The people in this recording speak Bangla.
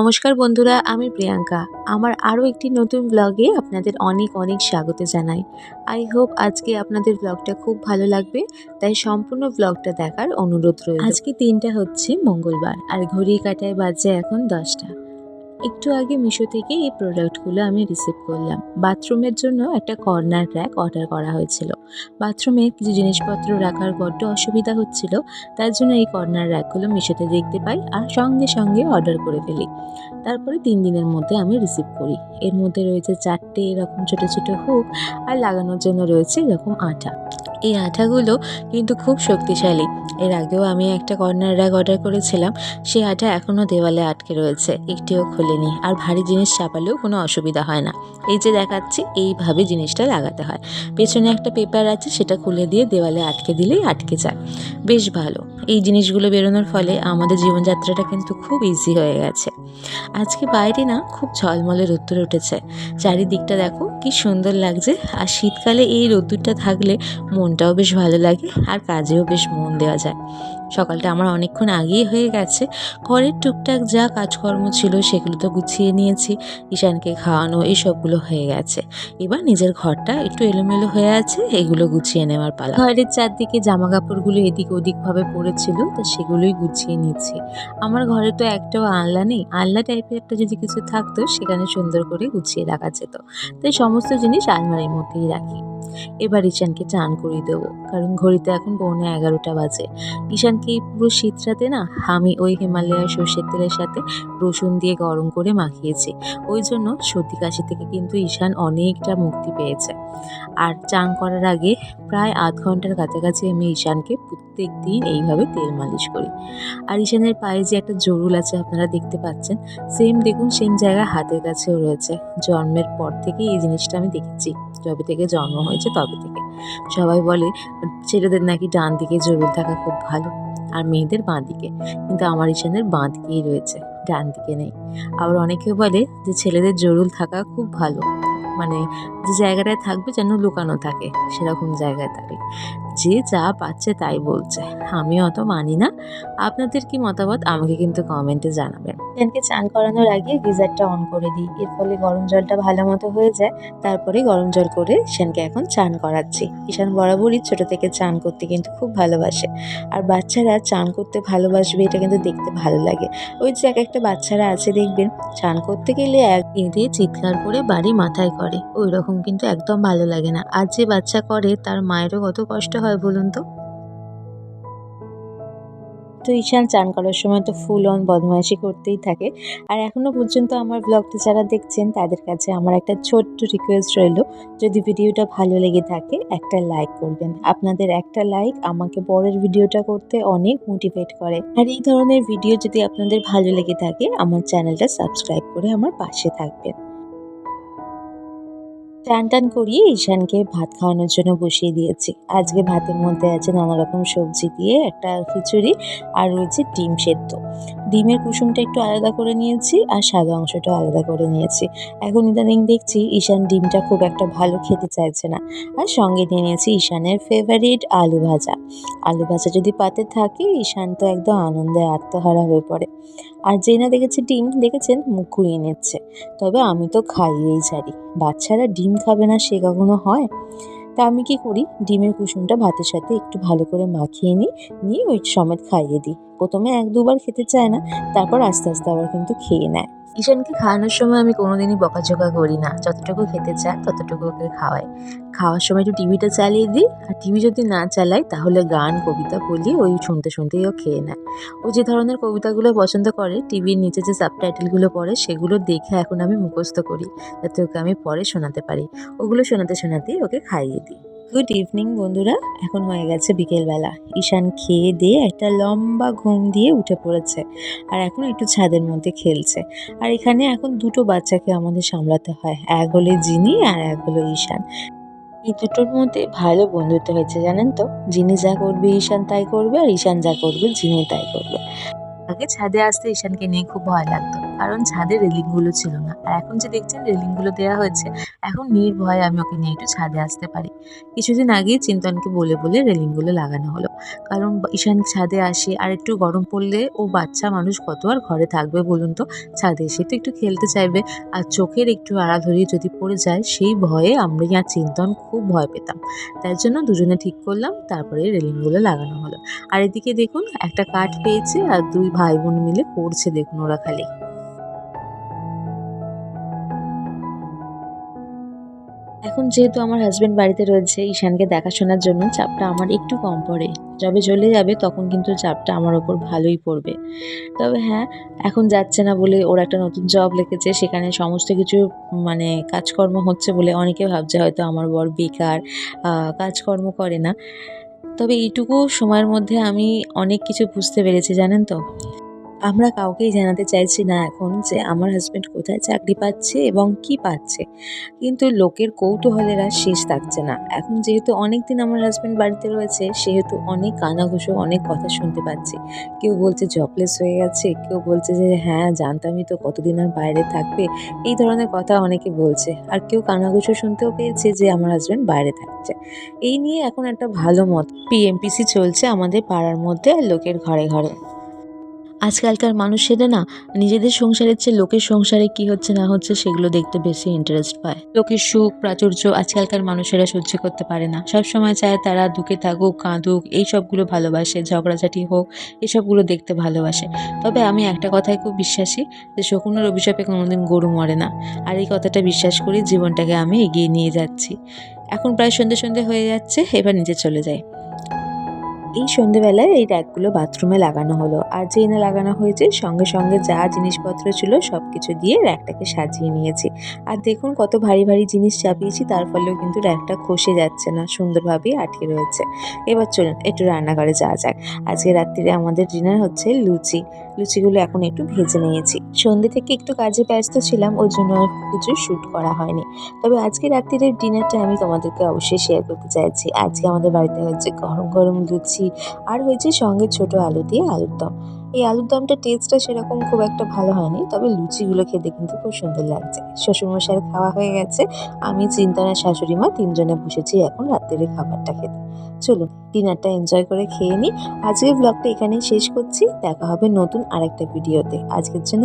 নমস্কার বন্ধুরা, আমি প্রিয়াঙ্কা। আমার আরও একটি নতুন ব্লগে আপনাদের অনেক অনেক স্বাগত জানাই। আই হোপ আজকে আপনাদের ব্লগটা খুব ভালো লাগবে, তাই সম্পূর্ণ ব্লগটা দেখার অনুরোধ রইল। আজকে দিনটা হচ্ছে মঙ্গলবার, আর ঘড়ি কাটায় বাজে এখন দশটা। একটু আগে মিশো থেকে এই প্রোডাক্টগুলো আমি রিসিভ করলাম। বাথরুমের জন্য একটা কর্নার র্যাক অর্ডার করা হয়েছিল। বাথরুমে কিছু জিনিসপত্র রাখার বড্ড অসুবিধা হচ্ছিল, তার জন্য এই কর্নার র্যাকগুলো মিশোতে দেখতে পাই আর সঙ্গে সঙ্গে অর্ডার করে ফেলি। তারপরে তিন দিনের মধ্যে আমি রিসিভ করি। এর মধ্যে রয়েছে চারটে এরকম ছোটো ছোটো হুক আর লাগানোর জন্য রয়েছে এরকম আঠা। এই আঠাগুলো কিন্তু খুব শক্তিশালী। এর আগেও আমি একটা কর্নার র্যাক অর্ডার করেছিলাম, সেই আঠা এখনও দেওয়ালে আটকে রয়েছে, একটিও খোলেনি। আর ভারী জিনিস চাপালেও কোনো অসুবিধা হয় না। এই যে দেখাচ্ছি, এইভাবে জিনিসটা লাগাতে হয়। পেছনে একটা পেপার আছে, সেটা খুলে দিয়ে দেওয়ালে আটকে দিলেই আটকে যায়। বেশ ভালো। এই জিনিসগুলো বেরোনোর ফলে আমাদের জীবনযাত্রাটা কিন্তু খুব ইজি হয়ে গেছে। আজকে বাইরে না খুব ঝলমলে রোদ্দুর উঠেছে। চারিদিকটা দেখো, কি সুন্দর লাগছে। আর শীতকালে এই রোদ্দুরটা থাকলে মনটাও বেশ ভালো লাগে আর কাজেও বেশ মন দেওয়া যায়। সকালটা আমার অনেকক্ষণ আগেই হয়ে গেছে। ঘরের টুকটাক যা কাজকর্ম ছিল সেগুলো তো গুছিয়ে নিয়েছি, ঈশানকে খাওয়ানো এইসবগুলো হয়ে গেছে। এবার নিজের ঘরটা একটু এলোমেলো হয়ে আছে, এগুলো গুছিয়ে নেওয়ার পালা। ঘরের চারদিকে জামা কাপড়গুলো এদিক ওদিকভাবে পড়েছিল, তো সেগুলোই গুছিয়ে নিচ্ছি আমার ঘরে তো একটাও আনলা নেই। আনলা টাইপের একটা যদি কিছু থাকতো, সেখানে সুন্দর করে গুছিয়ে রাখা যেত। তাই সমস্ত জিনিস আলমারির মধ্যেই রাখি। এবার ঈশানকে চান করিয়ে দেবো। কারণ ঘড়িতে এখন পৌনে এগারোটা বাজে। ঈশানকে এই পুরো শীতটাতে না আমি ওই হিমালয়ার সর্ষের তেলের সাথে রসুন দিয়ে গরম করে মাখিয়েছি। ওই জন্য সর্দি কাশি থেকে কিন্তু ঈশান অনেকটা মুক্তি পেয়েছে। আর চান করার আগে প্রায় আধ ঘণ্টার কাছাকাছি আমি ঈশানকে প্রত্যেক দিন এইভাবে তেল মালিশ করি। আর ঈশানের পায়ে যে একটা জরুল আছে আপনারা দেখতে পাচ্ছেন সেম দেখুন সেম জায়গায় হাতের কাছেও রয়েছে। জন্মের পর থেকে এই জিনিসটা আমি দেখেছি। যবে থেকে জন্ম হয়েছে তবে থেকে। সবাই বলে, ছেলেদের নাকি ডান দিকে জরুর থাকা খুব ভালো, আর মেয়েদের বাঁ দিকে। কিন্তু আমার ঈশানের বাঁ দিকেই রয়েছে, ডান দিকে নেই। আবার অনেকে বলে যে, ছেলেদের জরুল থাকা খুব ভালো। মানে যে জায়গাটায় থাকবে যেন লুকানো থাকে, সেরকম জায়গায় থাকে। যে যা পাচ্ছে তাই বলছে। আমি অত মানি না। আপনাদের কি মতামত আমাকে কিন্তু কমেন্টে জানাবেন। ফ্যানকে চান করানোর আগে গিজারটা অন করে দিই। এর ফলে গরম জলটা ভালো মতো হয়ে যায়। তারপরে গরম জল করে ঈশানকে এখন চান করাচ্ছি। ঈশান বরাবরই ছোট থেকে চান করতে কিন্তু খুব ভালোবাসে। আর বাচ্চারা চান করতে ভালোবাসবে, এটা কিন্তু দেখতে ভালো লাগে। ওই যে এক একটা বাচ্চারা আছে, দেখবেন চান করতে গেলে এক দিয়ে চিৎকার করে বাড়ি মাথায় করে। ওই রকম কিন্তু একদম ভালো লাগে না। আর যে বাচ্চা করে, তার মায়েরও কত কষ্ট হয় বলুন তো? তো ঈশান চান করার সময় তো ফুল অন বদমাইশি করতেই থাকে। আর এখনও পর্যন্ত আমার ব্লগটা যারা দেখছেন, তাদের কাছে আমার একটা ছোট্ট রিকোয়েস্ট রইল। যদি ভিডিওটা ভালো লেগে থাকে, একটা লাইক করবেন। আপনাদের একটা লাইক আমাকে পরের ভিডিওটা করতে অনেক মোটিভেট করে। আর এই ধরনের ভিডিও যদি আপনাদের ভালো লেগে থাকে, আমার চ্যানেলটা সাবস্ক্রাইব করে আমার পাশে থাকবেন। টান টান করিয়ে ঈশানকে ভাত খাওয়ানোর জন্য বসিয়ে দিয়েছি। আজকে ভাতের মধ্যে আছে নানা রকম সবজি দিয়ে একটা খিচুড়ি আর রয়েছে ডিম সেদ্ধ। ডিমের কুসুমটা একটু আলাদা করে নিয়েছি আর সাদা অংশটা আলাদা করে নিয়েছি। এখন ইদানিং দেখছি ঈশান ডিমটা খুব একটা ভালো খেতে চাইছে না। আর সঙ্গে নিয়ে নিয়েছি ঈশানের ফেভারিট আলু ভাজা। আলু ভাজা যদি পাতে থাকে, ঈশান তো একদম আনন্দে আত্মহারা হয়ে পড়ে। আর যে না দেখেছে ডিম, দেখেছেন? মুখ ঘুরিয়ে নিচ্ছে তবে আমি তো খাইয়েই ছাড়ি বাচ্চারা ডিম খাবে না, সে কখনো হয়? তা আমি কি করি? ডিমের কুসুমটা ভাতের সাথে একটু ভালো করে মাখিয়ে নিই, নিয়ে ওই সমেত খাইয়ে দিই। প্রথমে এক দুবার খেতে চায় না, তারপর আস্তে আস্তে আবার কিন্তু খেয়ে নেয়। ঈশানকে খাওয়ানোর সময় আমি কোনোদিনই বকাঝকা করি না। যতটুকু খেতে চায়, ততটুকু ওকে খাওয়াই। খাওয়ার সময় একটু টিভিটা চালিয়ে দিই, আর টিভি যদি না চালাই, তাহলে গান, কবিতা বলি, ওই শুনতে শুনতেই ও খেয়ে নেয়। ও যে ধরনের কবিতাগুলো পছন্দ করে, টিভির নিচে যে সাবটাইটেলগুলো পড়ে, সেগুলো দেখে এখন আমি মুখস্থ করি, যাতে ওকে আমি পরে শোনাতে পারি। ওগুলো শোনাতে শোনাতেই ওকে খাইয়ে দিই। গুড ইভিনিং বন্ধুরা। এখন হয়ে গেছে বিকেলবেলা। ঈশান খেয়ে দিয়ে একটা লম্বা ঘুম দিয়ে উঠে পড়েছে আর এখন একটু ছাদের মধ্যে খেলছে। আর এখানে এখন দুটো বাচ্চাকে আমাদের সামলাতে হয়। এক হলো জিনি আর এক হলো ঈশান। এই দুটোর মধ্যে ভালো বন্ধুত্ব হয়েছে, জানেন তো? জিনি যা করবে, ঈশান তাই করবে, আর ঈশান যা করবে, জিনি তাই করবে। আগে ছাদে আসতে ঈশানকে নিয়ে খুব ভয় লাগতো। কারণ ছাদে রেলিংগুলো ছিল না। আর এখন যে দেখছেন রেলিংগুলো দেওয়া হয়েছে, এখন নির্ভয়ে আমি ওকে নিয়ে একটু ছাদে আসতে পারি। কিছুদিন আগেই চিন্তনকে বলে বলে রেলিংগুলো লাগানো হলো। কারণ ঈশান ছাদে আসে আর একটু গরম পড়লে ও বাচ্চা মানুষ কত আর ঘরে থাকবে বলুন তো? ছাদে এসে তো একটু খেলতে চাইবে। আর চোখের একটু আড়া ধরিয়ে যদি পড়ে যায়, সেই ভয়ে আমরা আর চিন্তন খুব ভয় পেতাম। তাই জন্য দুজনে ঠিক করলাম, তারপরে রেলিংগুলো লাগানো হলো। আর এদিকে দেখুন, একটা কাঠ পেয়েছে আর দুই ভাই বোন মিলে পড়ছে দেখুন ওরা খালি। এখন যেহেতু আমার হাজব্যান্ড বাড়িতে রয়েছে, ঈশানকে দেখাশোনার জন্য চাপটা আমার একটু কম পড়ে। যবে চলে যাবে, তখন কিন্তু চাপটা আমার ওপর ভালোই পড়বে। তবে হ্যাঁ এখন যাচ্ছে না বলে ওর একটা নতুন জব লেগেছে, সেখানে সমস্ত কিছু মানে কাজকর্ম হচ্ছে বলে অনেকে ভাবছে হয়তো আমার বর বেকার কাজকর্ম করে না। তবে এইটুকু সময়ের মধ্যে আমি অনেক কিছু বুঝতে পেরেছি, জানেন তো? আমরা কাউকেই জানাতে চাইছি না এখন যে আমার হাজব্যান্ড কোথায় চাকরি পাচ্ছে এবং কি পাচ্ছে। কিন্তু লোকের কৌতূহলের আর শেষ থাকছে না। এখন যেহেতু অনেক দিন আমার হাজব্যান্ড বাড়িতে রয়েছে, সেহেতু অনেক কানাঘুষো, অনেক কথা শুনতে পাচ্ছি। কেউ বলছে জবলেস হয়ে গেছে, কেউ বলছে যে হ্যাঁ জানতামই তো কতদিন আর বাইরে থাকবে। এই ধরনের কথা অনেকে বলছে। আর কেউ কানাঘুষো শুনতেও পেয়েছে যে আমার হাজব্যান্ড বাইরে থাকছে। এই নিয়ে এখন একটা ভালো মত। পিএমপিসি চলছে আমাদের পাড়ার মধ্যে আর লোকের ঘরে ঘরে। আজকালকার মানুষেরা না নিজেদের সংসারের চেয়ে লোকের সংসারে কি হচ্ছে না হচ্ছে সেগুলো দেখতে বেশি ইন্টারেস্ট পায়। লোকের সুখ, প্রাচুর্য আজকালকার মানুষেরা সহ্য করতে পারে না। সব সময় চায় তারা দুঃখে থাকুক, কাঁদুক, এই সবগুলো ভালোবাসে, ঝগড়াঝাটি হোক এসবগুলো দেখতে ভালোবাসে। তবে আমি একটা কথায় খুব বিশ্বাসী যে শকুনের অভিশাপে কোনোদিন গরু মরে না। আর এই কথাটা বিশ্বাস করি জীবনটাকে আমি এগিয়ে নিয়ে যাচ্ছি। এখন প্রায় সন্ধে সন্ধে হয়ে যাচ্ছে, এবার নিচে চলে যাই। এই সন্ধেবেলায় এই র্যাকগুলো বাথরুমে লাগানো হলো। আর যেই না লাগানো হয়েছে, সঙ্গে সঙ্গে যা জিনিসপত্র ছিল সব কিছু দিয়ে র্যাকটাকে সাজিয়ে নিয়েছি। আর দেখুন কত ভারী ভারী জিনিস চাপিয়েছি, তার ফলেও কিন্তু র্যাকটা খসে যাচ্ছে না সুন্দরভাবেই আটকে রয়েছে। এবার চলুন একটু রান্নাঘরে যাওয়া যাক। আজকে রাত্রিরে আমাদের ডিনার হচ্ছে লুচি। লুচিগুলো এখন একটু ভেজে নিয়েছি। সন্ধ্যে থেকে একটু কাজে ব্যস্ত ছিলাম, ওই জন্য কিছু শ্যুট করা হয়নি। তবে আজকে রাত্রিরের ডিনারটা আমি তোমাদেরকে অবশ্যই শেয়ার করতে চাইছি। আজকে আমাদের বাড়িতে হচ্ছে গরম গরম লুচি। আর হয়েছে সঙ্গে ছোট আলু দিয়ে আলুর দম। এই আলুর দমটা টেস্টটা সেরকম খুব একটা ভালো হয়নি, তবে লুচিগুলো খেতে কিন্তু খুব সুন্দর লাগছে। শ্বশুরমশাইয়ের খাওয়া হয়ে গেছে। আমি চিন্তনের শাশুড়ি মা তিনজনে বসেছি এখন রাত্রের খাবারটা খেতে। চলুন, ডিনারটা এনজয় করে খেয়ে নিই। আজকের ব্লগটা এখানেই শেষ করছি। দেখা হবে নতুন আরেকটা ভিডিওতে আজকের জন্য